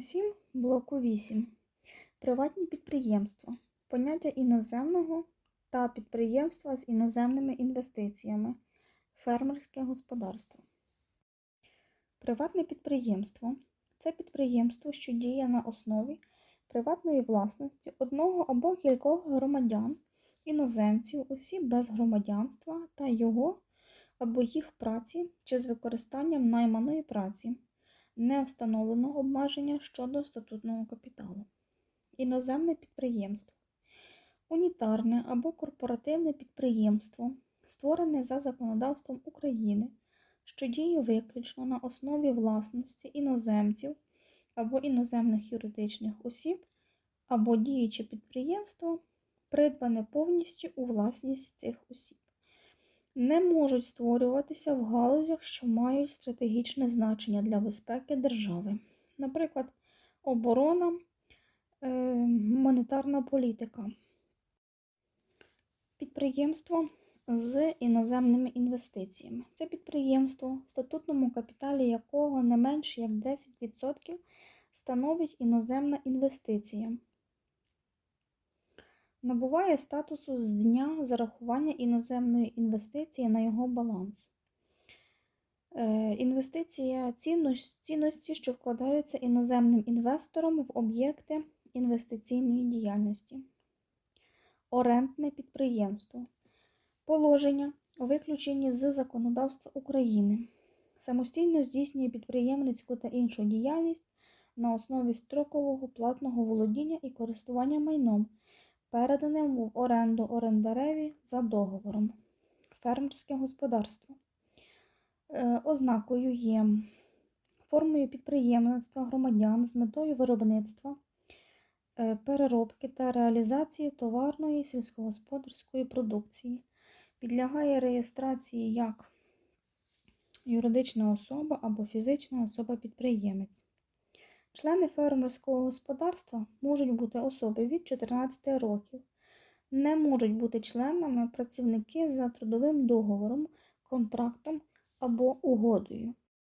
7 блоку 8. Приватні підприємства. Поняття іноземного та підприємства з іноземними інвестиціями. Фермерське господарство. Приватне підприємство це підприємство, що діє на основі приватної власності одного або кількох громадян, іноземців, осіб без громадянства та його або їх праці чи з використанням найманої праці, не встановлено обмеження щодо статутного капіталу. Іноземне підприємство. Унітарне або корпоративне підприємство, створене за законодавством України, що діє виключно на основі власності іноземців або іноземних юридичних осіб, або діюче підприємство, придбане повністю у власність цих осіб. Не можуть створюватися в галузях, що мають стратегічне значення для безпеки держави, наприклад, оборона, е, монетарна політика. Підприємство з іноземними інвестиціями. Це підприємство, в статутному капіталі якого не менше як 10% становить іноземна інвестиція. Набуває статусу з дня зарахування іноземної інвестиції на його баланс. Е, Інвестиція цінності, що вкладаються іноземним інвестором в об'єкти інвестиційної діяльності. Орендне підприємство. Положення, виключені з законодавства України. Самостійно здійснює підприємницьку та іншу діяльність на основі строкового платного володіння і користування майном, переданим в оренду орендареві за договором. Фермерське господарство. Е, Ознакою є формою підприємництва громадян з метою виробництва, е, переробки та реалізації товарної сільськогосподарської продукції. Підлягає реєстрації як юридична особа або фізична особа-підприємець. Члени фермерського господарства можуть бути особи від 14 років. Не можуть бути членами працівники за трудовим договором, контрактом або угодою.